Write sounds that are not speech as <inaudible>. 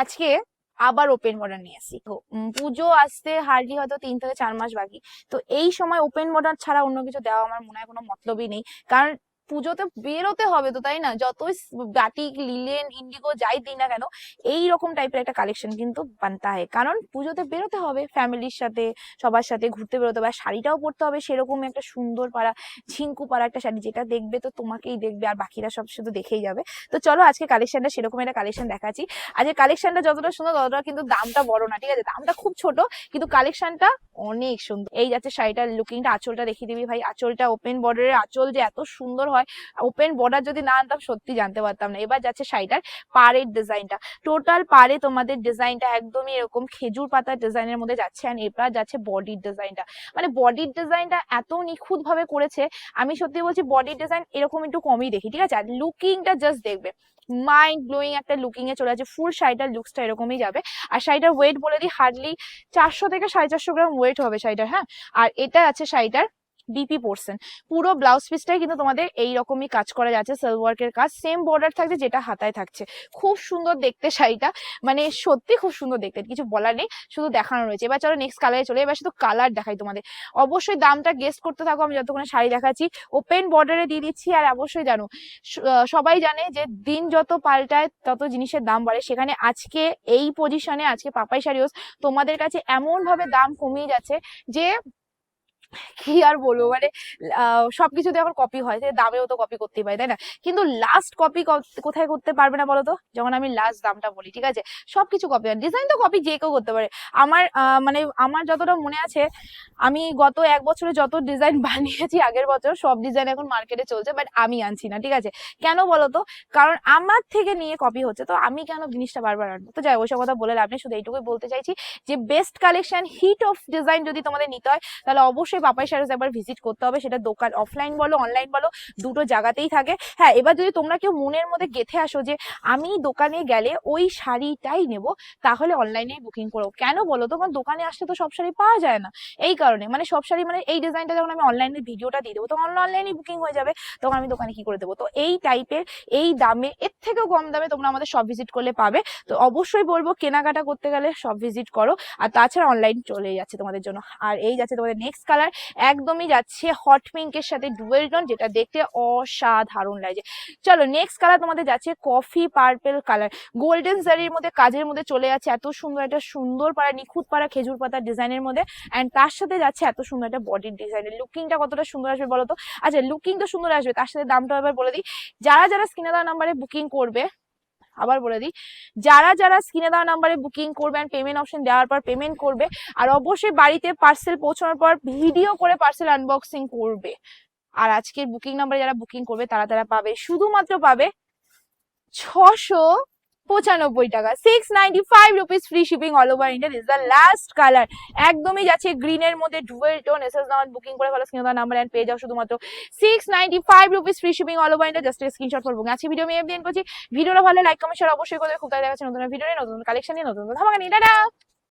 আজকে আবার open modern নিয়ে আসি। তো পুজো আসতে হার্ডলি হয়তো তিন থেকে চার মাস বাকি। তো এই সময় ওপেন মডার্ন ছাড়া অন্য কিছু দেওয়া আমার মনে হয় কোনো মতলবই নেই। কারণ পুজোতে বেরোতে হবে তো, তাই না? যতই বাটিক লিলেন ইন্ডিগো যাই দিই না কেন, এই রকম টাইপের একটা কালেকশন কিন্তু বানতে হয় কারণ পুজোতে বেরোতে হবে ফ্যামিলির সাথে, সবার সাথে ঘুরতে বেরোতে হবে। আর শাড়িটাও পরতে হবে সেরকম একটা সুন্দর পাড়া, ঝিঙ্কু পাড়া একটা শাড়ি, যেটা দেখবে তো তোমাকেই দেখবে আর বাকিরা সব শুধু দেখেই যাবে। তো চলো আজকে কালেকশনটা সেরকম একটা কালেকশন দেখাচ্ছি। আজকে কালেকশনটা যতটা সুন্দর, ততটা কিন্তু দামটা বড় না, ঠিক আছে? দামটা খুব ছোট, কিন্তু কালেকশনটা অনেক সুন্দর। এই যাচ্ছে শাড়িটার লুকিংটা আঁচলটা দেখিয়ে দিবি ভাই। আঁচলটা ওপেন বর্ডারের আঁচল যে এত সুন্দর হয় ওপেন বর্ডার যদি না আনতাম সত্যি জানতে পারতাম না। এবার যাচ্ছে শাড়িটার পাড়ের ডিজাইনটা টোটাল পাড়ে তোমাদের ডিজাইনটা একদমই এরকম খেজুর পাতার ডিজাইনের মধ্যে যাচ্ছে আর এবার যাচ্ছে বডির ডিজাইনটা মানে বডির ডিজাইনটা এত নিখুঁত ভাবে করেছে, আমি সত্যি বলছি বডির ডিজাইন এরকম একটু কমই দেখি, ঠিক আছে? আর লুকিংটা জাস্ট দেখবে। মাইন্ড ব্লোয়িং একটা লুকিং এ চলে আছে ফুল শাড়িটার লুকসটা এরকমই যাবে। আর শাড়িটার ওয়েট বলে দিই হার্ডলি চারশো থেকে সাড়ে চারশো গ্রাম ওয়েট হবে শাড়িটার হ্যাঁ? আর এটা আছে শাড়িটার বিপি পোর্শন পুরো ব্লাউজ পিসটাই কিন্তু তোমাদের এই রকমই কাজ করা যাচ্ছে সেলওয়ার্কের কাজ। সেম বর্ডার থাকছে যেটা হাতায় থাকছে। খুব সুন্দর দেখতে শাড়িটা। মানে সত্যি খুব সুন্দর দেখতে, কিছু বলার নেই, শুধু দেখানো রয়েছে। এবার চলো নেক্সট কালারে চলে, এবার শুধু কালার দেখাই তোমাদের। অবশ্যই দামটা গেস্ট করতে থাকো, আমি যতক্ষণ শাড়ি দেখাচ্ছি। ওপেন বর্ডারে দিয়ে দিচ্ছি, আর অবশ্যই জানো সবাই জানে যে দিন যত পাল্টায় তত জিনিসের দাম বাড়ে। সেখানে আজকে এই পজিশনে আজকে পাপাই শাড়ি তোমাদের কাছে এমন ভাবে দাম কমিয়ে যাচ্ছে যে কি আর বলব? মানে সবকিছুতে এখন কপি হয় দামেও তো কপি করতেই পারে, তাই না? কিন্তু লাস্ট কপি কোথায় করতে পারবে না বলো তো যখন আমি লাস্ট দামটা বলি, ঠিক আছে? সবকিছু কপি হয়। ডিজাইন তো কপি যে কেউ করতে পারে। আমার মানে আমার যতটা মনে আছে, আমি গত এক বছরে যত ডিজাইন <laughs> বানিয়েছি আগের বছর, সব ডিজাইন এখন মার্কেটে চলছে বাট আমি আনছি না, ঠিক আছে? কেন বলো তো কারণ আমার থেকে নিয়ে কপি হচ্ছে, তো আমি কেন জিনিসটা বারবার আনব? তো যাই ওইসব কথা বলে লাভ নেই, শুধু এইটুকুই বলতে চাইছি যে best collection hit of design যদি তোমাদের নিতে হয়, তাহলে অবশ্যই পাপাই শাড়িজ একবার ভিজিট করতে হবে, সেটা দোকান অফলাইন বলো অনলাইন বলো, দুটো জায়গাতেই থাকে। হ্যাঁ এবার যদি তোমরা কেউ মনের মধ্যে গেথে আসো যে আমি দোকানে গেলে ওই শাড়িটাই নেব, তাহলে অনলাইনেই বুকিং করো কেন বলো তো? কারণ দোকানে আসলে তো সব শাড়ি পাওয়া যায় না। এই কারণে মানে সব শাড়ি মানে এই ডিজাইনটা যখন আমি অনলাইনে ভিডিওটা দিয়ে দেবো, তখন অনলাইনে বুকিং হয়ে যাবে, তখন আমি দোকানে কি করে দেবো? তো এই টাইপের এই দামে, এর থেকেও কম দামে তোমরা আমাদের সব ভিজিট করলে পাবে। তো অবশ্যই বলব, কেনাকাটা করতে গেলে সব ভিজিট করো, আর তাছাড়া অনলাইন চলে যাচ্ছে তোমাদের জন্য। আর এই যাচ্ছে তোমাদের নেক্সট কালার একদমই যাচ্ছে হট পিঙ্কের সাথে ডুয়েল টোন যেটা দেখতে অসাধারণ লাগছে। চলো নেক্সট কালার তোমাদের যাচ্ছে কফি পার্পেল কালার গোল্ডেন জারির মধ্যে, কাজের মধ্যে চলে যাচ্ছে এত সুন্দর একটা সুন্দর পাড়া, নিখুঁত পাড়া খেজুর পাতার ডিজাইনের মধ্যে। অ্যান্ড তার সাথে যাচ্ছে এত সুন্দর একটা বডির ডিজাইনের লুকিংটা কতটা সুন্দর আসবে বলো তো? আচ্ছা লুকিং তো সুন্দর আসবে, তার সাথে দামটা এবার বলে দিই। যারা যারা স্ক্রিনে দেওয়া নাম্বারে বুকিং করবে আবার বলে দিই, যারা যারা স্ক্রিনে দেওয়া নাম্বারে বুকিং করবেন পেমেন্ট অপশন দেওয়ার পর পেমেন্ট করবে, আর অবশ্যই বাড়িতে পার্সেল পৌঁছানোর পর ভিডিও করে পার্সেল আনবক্সিং করবে। আর আজকের বুকিং নাম্বারে যারা বুকিং করবে, তারা তারা পাবে, শুধুমাত্র পাবে ছশো পঁচানব্বই টাকা। Six ninety five rupees free shipping all over India is the last colour একদমই যাচ্ছে গ্রিনের মধ্যে dual tone S S booking করে ফেলো স্ক্রিন নাম্বার অ্যান্ড পেয়ে যাও শুধুমাত্র। Six ninety five rupees free shipping all over India just screenshot করব। আজকে ভিডিও আমি এফ দিন করছি। ভিডিওটা ভালো লাইক কমেন্ট শেয়ার অবশ্যই করে খুব দেখাচ্ছে নতুন ভিডিও নতুন কালেকশন নিয়ে, নতুন ধামাকা নিয়ে।